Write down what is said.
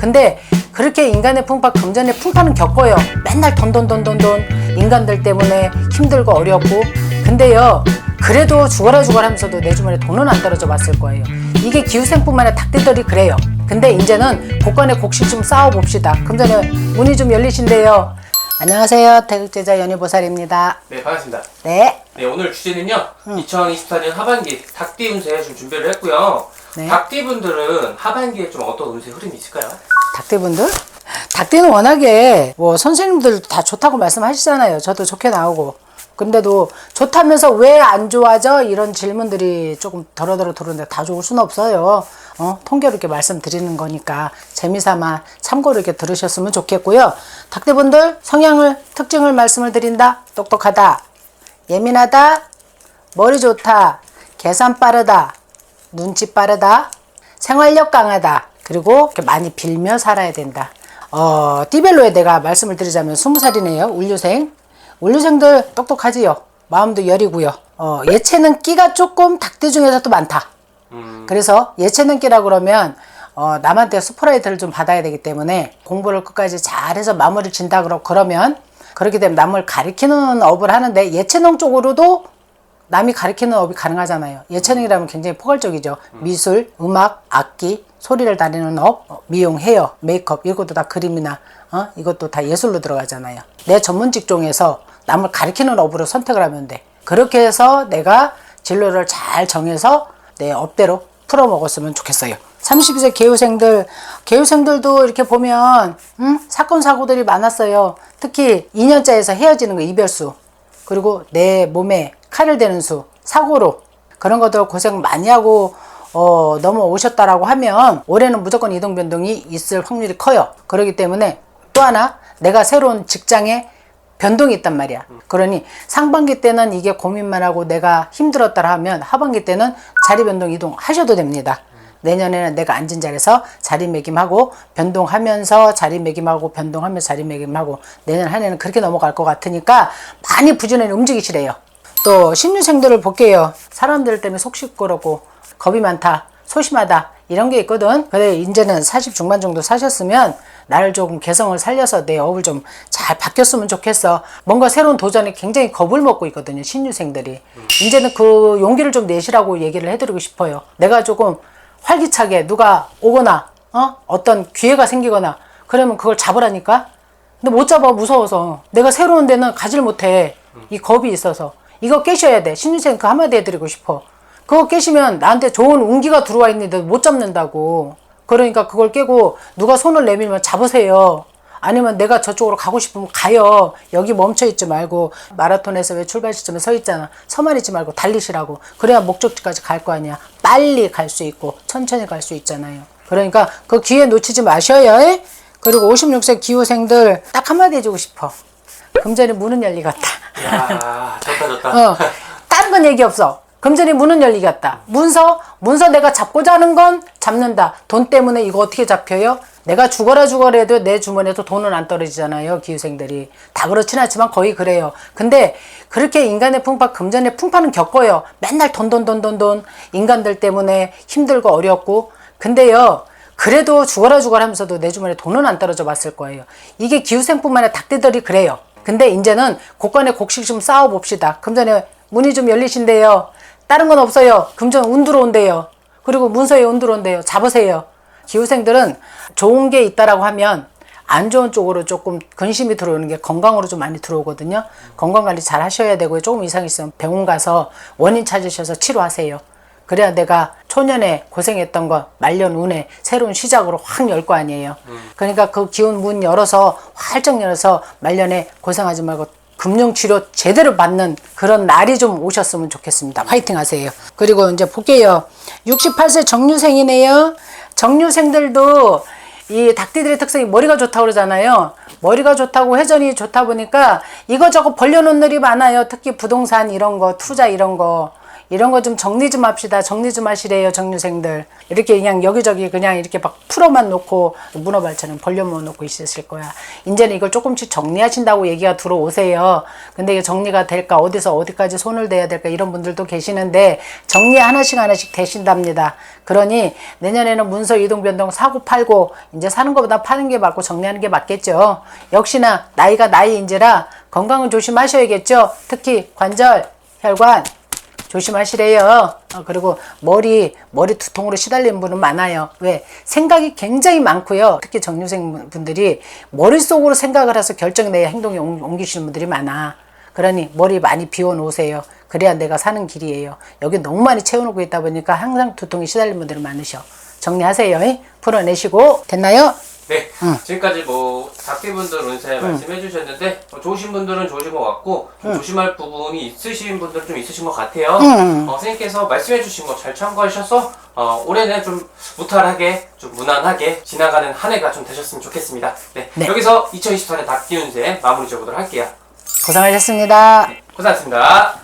근데 그렇게 인간의 풍파, 금전의 풍파는 겪어요. 맨날 돈, 돈, 돈, 돈, 돈. 인간들 때문에 힘들고 어렵고. 근데요, 그래도 죽어라 죽어라 하면서도 내 주머니에 돈은 안 떨어져 봤을 거예요. 이게 기후생뿐만 아니라 닭들들이 그래요. 근데 이제는 곡간에 곡식 좀 쌓아봅시다. 그럼 전에 문이 좀 열리신대요. 안녕하세요. 태극제자 연희보살입니다. 네, 반갑습니다. 네. 네, 오늘 주제는요. 2024년 하반기 닭띠 운세 좀 준비를 했고요. 네. 닭띠 분들은 하반기에 좀 어떤 운세 흐름이 있을까요? 닭대분들? 닭대는 워낙에 뭐 선생님들 다 좋다고 말씀하시잖아요. 저도 좋게 나오고. 근데도 좋다면서 왜 안 좋아져? 이런 질문들이 조금 덜어덜어 들어오는데 다 좋을 수는 없어요. 어? 통계로 이렇게 말씀드리는 거니까 재미삼아 참고로 이렇게 들으셨으면 좋겠고요. 닭대분들 성향을, 특징을 말씀을 드린다. 똑똑하다. 예민하다. 머리 좋다. 계산 빠르다. 눈치 빠르다. 생활력 강하다. 그리고 이렇게 많이 빌며 살아야 된다. 어, 띠별로에 내가 말씀을 드리자면 스무 살이네요. 울류생. 울류생들 똑똑하지요. 마음도 여리고요. 어, 예체능 끼가 조금 닭띠 중에서도 많다. 음, 그래서 예체능 끼라 그러면 어, 남한테 스프라이트를 좀 받아야 되기 때문에 공부를 끝까지 잘해서 마무리를 진다 그러, 그러면 그렇게 되면 남을 가리키는 업을 하는데 예체능 쪽으로도 남이 가리키는 업이 가능하잖아요. 예체능이라면 굉장히 포괄적이죠. 미술, 음악, 악기, 소리를 다루는 업, 어, 미용, 헤어, 메이크업 이것도 다 그림이나 어? 이것도 다 예술로 들어가잖아요. 내 전문 직종에서 남을 가리키는 업으로 선택을 하면 돼. 그렇게 해서 내가 진로를 잘 정해서 내 업대로 풀어 먹었으면 좋겠어요. 32세 개우생들, 개우생들도 이렇게 보면 음? 사건 사고들이 많았어요. 특히 2년짜리에서 헤어지는 거 이별수. 그리고 내 몸에 칼을 대는 수, 사고로 그런 것들 고생 많이 하고 어, 넘어오셨다라고 하면 올해는 무조건 이동 변동이 있을 확률이 커요. 그렇기 때문에 또 하나 내가 새로운 직장에 변동이 있단 말이야. 그러니 상반기 때는 이게 고민만 하고 내가 힘들었다 하면 하반기 때는 자리 변동 이동 하셔도 됩니다. 내년에는 내가 앉은 자리에서 자리매김하고 변동하면서 자리매김하고 변동하면서 자리매김하고 내년 한 해는 그렇게 넘어갈 것 같으니까 많이 부지런히 움직이시래요. 또 신유생들을 볼게요. 사람들 때문에 속 시끄럽고 겁이 많다, 소심하다 이런 게 있거든. 근데 이제는 40 중반 정도 사셨으면 나를 조금 개성을 살려서 내 업을 좀 잘 바뀌었으면 좋겠어. 뭔가 새로운 도전에 굉장히 겁을 먹고 있거든요. 신유생들이. 이제는 그 용기를 좀 내시라고 얘기를 해드리고 싶어요. 내가 조금 활기차게 누가 오거나 어? 어떤 기회가 생기거나 그러면 그걸 잡으라니까. 근데 못 잡아 무서워서 내가 새로운 데는 가질 못해 이 겁이 있어서 이거 깨셔야 돼 신유생 그 한마디 해드리고 싶어 그거 깨시면 나한테 좋은 운기가 들어와 있는데 못 잡는다고. 그러니까 그걸 깨고 누가 손을 내밀면 잡으세요. 아니면 내가 저쪽으로 가고 싶으면 가요. 여기 멈춰 있지 말고 마라톤에서 왜 출발 시점에 서 있잖아. 서만 있지 말고 달리시라고. 그래야 목적지까지 갈 거 아니야. 빨리 갈 수 있고 천천히 갈 수 있잖아요. 그러니까 그 기회 놓치지 마셔요. 에? 그리고 56세 기후생들 딱 한마디 해주고 싶어. 금전이 문은 열리겠다. 야, 좋다, 좋다. 어, 다른 건 얘기 없어. 금전이 문은 열리겠다. 문서, 문서 내가 잡고자 하는 건 잡는다. 돈 때문에 이거 어떻게 잡혀요? 내가 죽어라 죽어라 해도 내 주머니에도 돈은 안 떨어지잖아요. 기후생들이. 다 그렇진 않지만 거의 그래요. 근데 그렇게 인간의 풍파, 금전의 풍파는 겪어요. 맨날 돈, 돈, 돈, 돈, 돈. 인간들 때문에 힘들고 어렵고. 근데요. 그래도 죽어라 죽어라 하면서도 내 주머니에 돈은 안 떨어져 봤을 거예요. 이게 기후생뿐만 아니라 닭들들이 그래요. 근데 이제는 곡간에 곡식 좀 쌓아봅시다. 금전에 문이 좀 열리신대요. 다른 건 없어요. 금전 운 들어온대요. 그리고 문서에 운 들어온대요. 잡으세요. 기후생들은 좋은 게 있다라고 하면 안 좋은 쪽으로 조금 근심이 들어오는 게 건강으로 좀 많이 들어오거든요. 건강 관리 잘 하셔야 되고요. 조금 이상 있으면 병원 가서 원인 찾으셔서 치료하세요. 그래야 내가 초년에 고생했던 거 말년 운에 새로운 시작으로 확 열 거 아니에요. 그러니까 그 기운 문 열어서 활짝 열어서 말년에 고생하지 말고 금융 치료 제대로 받는 그런 날이 좀 오셨으면 좋겠습니다. 화이팅 하세요. 그리고 이제 볼게요. 68세 정유생이네요. 정유생들도 이 닭띠들의 특성이 머리가 좋다고 그러잖아요. 머리가 좋다고 회전이 좋다 보니까 이거저거 벌려놓은 일이 많아요. 특히 부동산 이런 거, 투자 이런 거. 이런 거 좀 정리 좀 합시다. 정리 좀 하시래요, 정류생들. 이렇게 그냥 여기저기 그냥 이렇게 막 풀어만 놓고 문어발처럼 벌려만 놓고 있으실 거야. 이제는 이걸 조금씩 정리하신다고 얘기가 들어오세요. 근데 이게 정리가 될까? 어디서 어디까지 손을 대야 될까? 이런 분들도 계시는데 정리 하나씩 하나씩 되신답니다. 그러니 내년에는 문서 이동 변동 사고 팔고 이제 사는 것보다 파는 게 맞고 정리하는 게 맞겠죠. 역시나 나이가 나이인지라 건강은 조심하셔야겠죠. 특히 관절, 혈관 조심하시래요. 어, 그리고 머리 머리 두통으로 시달리는 분은 많아요. 왜? 생각이 굉장히 많고요. 특히 정류생 분들이 머릿속으로 생각을 해서 결정 내야 행동에 옮- 옮기시는 분들이 많아. 그러니 머리 많이 비워 놓으세요. 그래야 내가 사는 길이에요. 여기 너무 많이 채워놓고 있다 보니까 항상 두통에 시달리는 분들이 많으셔. 정리하세요. 이? 풀어내시고 됐나요? 네, 지금까지 뭐 닭띠분들 운세 말씀해 주셨는데 어, 좋으신 분들은 좋으신 것 같고 좀 조심할 부분이 있으신 분들은 좀 있으신 것 같아요. 어, 선생님께서 말씀해 주신 거 잘 참고하셔서 어, 올해는 좀 무탈하게 좀 무난하게 지나가는 한 해가 좀 되셨으면 좋겠습니다. 네, 네. 여기서 2024년 닭띠 운세 마무리 지어보도록 할게요. 고생하셨습니다. 고생하셨습니다.